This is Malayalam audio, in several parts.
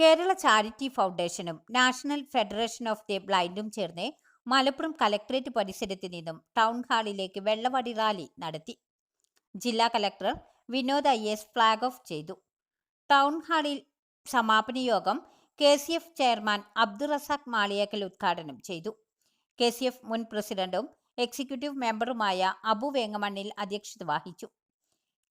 കേരള ചാരിറ്റി ഫൗണ്ടേഷനും നാഷണൽ ഫെഡറേഷൻ ഓഫ് ദി ബ്ലൈൻഡും ചേർന്ന് മലപ്പുറം കലക്ട്രേറ്റ് പരിസരത്ത് നിന്നും ടൗൺ ഹാളിലേക്ക് വെള്ളവടി റാലി നടത്തി. ജില്ലാ collector Vinod I S flag off ചെയ്തു. ടൗൺ ഹാളിൽ സമാപന യോഗം K C F chairman Abdul Razak Maliyekkal ഉദ്ഘാടനം ചെയ്തു. കെ സി എഫ് മുൻ പ്രസിഡന്റും എക്സിക്യൂട്ടീവ് മെമ്പറുമായ അബു വേങ്ങമണ്ണിൽ അധ്യക്ഷത വഹിച്ചു.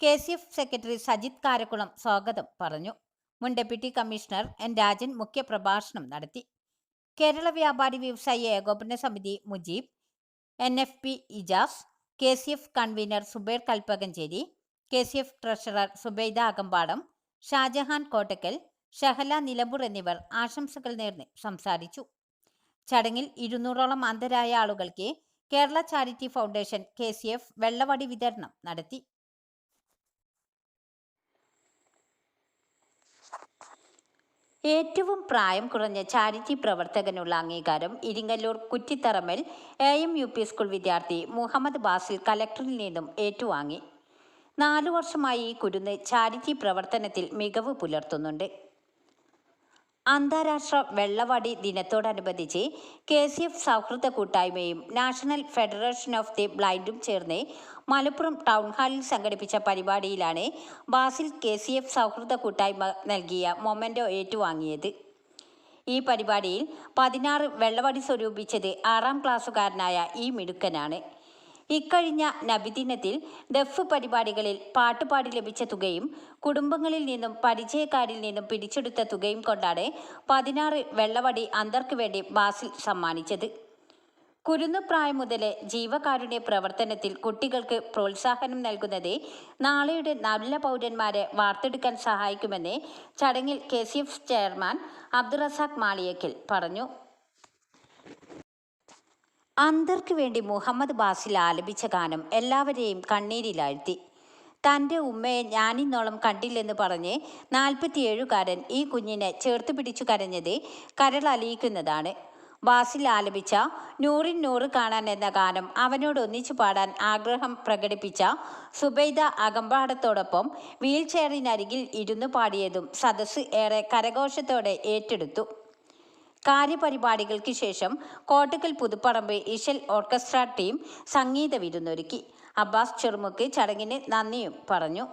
K C F secretary Sajith Karakkulam സ്വാഗതം പറഞ്ഞു. മുൻ ഡെപ്യൂട്ടി കമ്മീഷണർ എൻ രാജൻ മുഖ്യപ്രഭാഷണം നടത്തി. കേരള വ്യാപാരി വ്യവസായി ഏകോപന സമിതി Mujeeb N F P Ijas K C F convener Subair Kalpakanchery K C F treasurer Subaida Akampadam Shajahan Kottakkal Shahala Nilambur എന്നിവർ ആശംസകൾ നേർന്ന് സംസാരിച്ചു. ചടങ്ങിൽ ഇരുന്നൂറോളം അന്ധരായ ആളുകൾക്ക് Kerala charity foundation K C F വെള്ളവടി വിതരണം നടത്തി. ഏറ്റവും പ്രായം കുറഞ്ഞ ചാരിറ്റി പ്രവർത്തകനുള്ള അംഗീകാരം Iringallur Kuttitharamal A M U P school വിദ്യാർത്ഥി മുഹമ്മദ് ബാസിൽ കലക്ടറിൽ നിന്നും ഏറ്റുവാങ്ങി. നാലു വർഷമായി ഈ കുരുന്ന് ചാരിറ്റി പ്രവർത്തനത്തിൽ മികവ് പുലർത്തുന്നുണ്ട്. അന്താരാഷ്ട്ര വെള്ളവടി ദിനത്തോടനുബന്ധിച്ച് കെ സി എഫ് സൗഹൃദ കൂട്ടായ്മയും നാഷണൽ ഫെഡറേഷൻ ഓഫ് ദി ബ്ലൈൻഡും ചേർന്ന് മലപ്പുറം ടൗൺ ഹാളിൽ സംഘടിപ്പിച്ച പരിപാടിയിലാണ് ബാസിൽ കെ സി എഫ് സൗഹൃദ കൂട്ടായ്മ നൽകിയ മൊമെന്റോ ഏറ്റുവാങ്ങിയത്. ഈ പരിപാടിയിൽ പതിനാറ് വെള്ളവടി സ്വരൂപിച്ചത് ആറാം ക്ലാസ്സുകാരനായ ഈ മിടുക്കനാണ്. ഇക്കഴിഞ്ഞ നബിദിനത്തിൽ ദഫ് പരിപാടികളിൽ പാട്ടുപാടി ലഭിച്ച തുകയും കുടുംബങ്ങളിൽ നിന്നും പരിചയക്കാരിൽ നിന്നും പിടിച്ചെടുത്ത തുകയും കൊണ്ടാണ് പതിനാറ് വെള്ളവടി അന്തർക്ക് വേണ്ടി ബാസിൽ സമ്മാനിച്ചത്. കുരുന്നുപ്രായം മുതലേ ജീവകാരുണ്യ പ്രവർത്തനത്തിൽ കുട്ടികൾക്ക് പ്രോത്സാഹനം നൽകുന്നത് നാളെയുടെ നല്ല പൗരന്മാരെ വാർത്തെടുക്കാൻ സഹായിക്കുമെന്ന് ചടങ്ങിൽ കെ ചെയർമാൻ അബ്ദുറസാഖ് മാളിയക്കൽ പറഞ്ഞു. അന്തർക്ക് വേണ്ടി മുഹമ്മദ് ബാസിൽ ആലപിച്ച ഗാനം എല്ലാവരെയും കണ്ണീരിലാഴ്ത്തി. തന്റെ ഉമ്മയെ ഞാനിന്നോളം കണ്ടില്ലെന്ന് പറഞ്ഞ് നാൽപ്പത്തിയേഴുകാരൻ ഈ കുഞ്ഞിനെ ചേർത്ത് പിടിച്ചു കരഞ്ഞത് കരളലിയിക്കുന്നതാണ് ബാസിൽ ആലപിച്ച നൂറിൻ നൂറ് കാണാൻ എന്ന ഗാനം അവനോട് ഒന്നിച്ചു പാടാൻ ആഗ്രഹം പ്രകടിപ്പിച്ച സുബൈദ അകമ്പാടത്തോടൊപ്പം വീൽ ചെയറിനരികിൽ ഇരുന്നു പാടിയതും സദസ്സ് ഏറെ കരഘോഷത്തോടെ ഏറ്റെടുത്തു. കാര്യപരിപാടികൾക്ക് ശേഷം കോട്ടക്കൽ പുതുപ്പറമ്പ് ഇഷൽ ഓർക്കസ്ട്ര ടീം സംഗീത വിരുന്നൊരുക്കി. അബ്ബാസ് ചെറുമുക്ക് ചടങ്ങിന് നന്ദിയും പറഞ്ഞു.